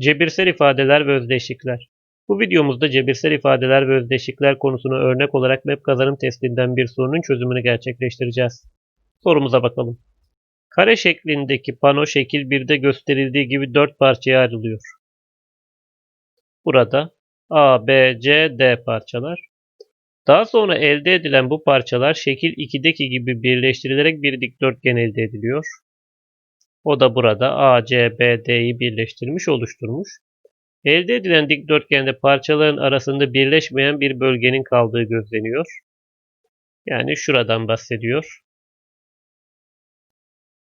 Cebirsel ifadeler ve özdeşlikler. Bu videomuzda cebirsel ifadeler ve özdeşlikler konusuna örnek olarak map kazanım testinden bir sorunun çözümünü gerçekleştireceğiz. Sorumuza bakalım. Kare şeklindeki pano şekil 1'de gösterildiği gibi 4 parçaya ayrılıyor. Burada A, B, C, D parçalar. Daha sonra elde edilen bu parçalar şekil 2'deki gibi birleştirilerek bir dikdörtgen elde ediliyor. O da burada A, C, B, D'yi birleştirmiş oluşturmuş. Elde edilen dikdörtgende parçaların arasında birleşmeyen bir bölgenin kaldığı gözleniyor. Yani şuradan bahsediyor.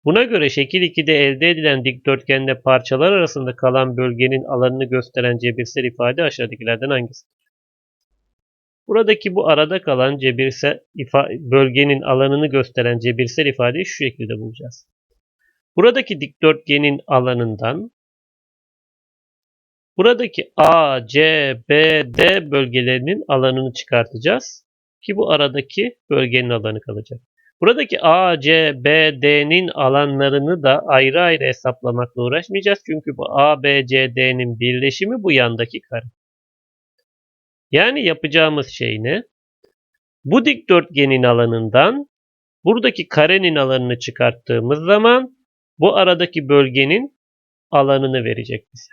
Buna göre şekil 2'de elde edilen dikdörtgende parçalar arasında kalan bölgenin alanını gösteren cebirsel ifade aşağıdakilerden hangisidir? Buradaki bu arada kalan cebirsel bölgenin alanını gösteren cebirsel ifadeyi şu şekilde bulacağız. Buradaki dikdörtgenin alanından buradaki A, C, B, D bölgelerinin alanını çıkartacağız. Ki bu aradaki bölgenin alanı kalacak. Buradaki A, C, B, D'nin alanlarını da ayrı ayrı hesaplamakla uğraşmayacağız. Çünkü bu A, B, C, D'nin birleşimi bu yandaki kare. Yani yapacağımız şey ne? Bu dikdörtgenin alanından buradaki karenin alanını çıkarttığımız zaman bu aradaki bölgenin alanını verecek bize.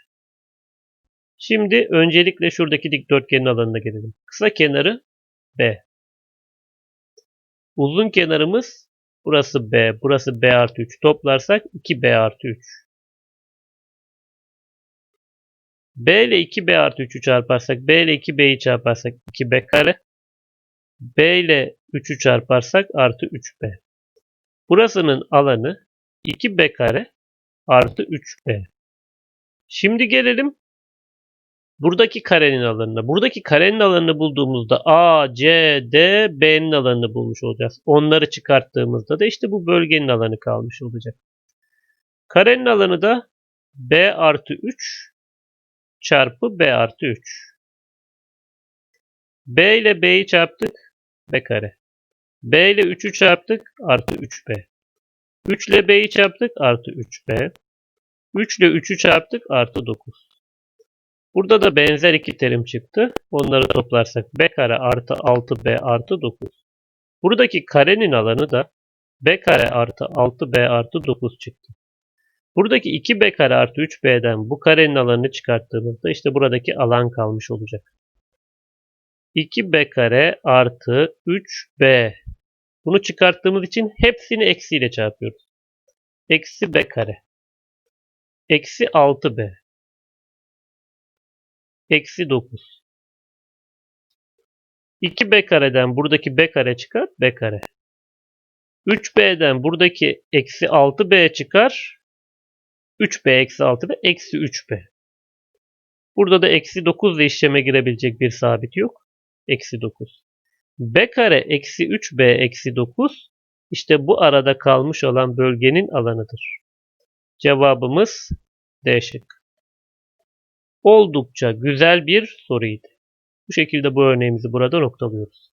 Şimdi öncelikle şuradaki dikdörtgenin alanına gelelim. Kısa kenarı B. Uzun kenarımız burası B. Burası B artı 3. Toplarsak 2B artı 3. B ile 2B artı 3'ü çarparsak B ile 2B'yi çarparsak 2B kare. B ile 3'ü çarparsak artı 3B. Burasının alanı 2B kare artı 3B. Şimdi gelelim buradaki karenin alanına. Buradaki karenin alanını bulduğumuzda A, C, D, B'nin alanını bulmuş olacağız. Onları çıkarttığımızda da işte bu bölgenin alanı kalmış olacak. Karenin alanı da B artı 3 çarpı B artı 3. B ile B'yi çarptık. B kare. B ile 3'ü çarptık. Artı 3B. 3 ile B'yi çarptık. Artı 3B. 3 ile 3'ü çarptık. Artı 9. Burada da benzer iki terim çıktı. Onları toplarsak B kare artı 6B artı 9. Buradaki karenin alanı da B kare artı 6B artı 9 çıktı. Buradaki 2b kare artı 3b'den bu karenin alanını çıkarttığımızda işte buradaki alan kalmış olacak. 2b kare artı 3b. Bunu çıkarttığımız için hepsini eksiyle çarpıyoruz. Eksi b kare. Eksi 6b. Eksi 9. 2b kareden buradaki b kare çıkar. b kare. 3b'den buradaki eksi 6b çıkar. 3b eksi 6b eksi 3b. Burada da eksi 9 ile işleme girebilecek bir sabit yok. Eksi 9. b kare eksi 3b eksi 9 işte bu arada kalmış olan bölgenin alanıdır. Cevabımız D şık. Oldukça güzel bir soruydu. Bu şekilde bu örneğimizi burada noktalıyoruz.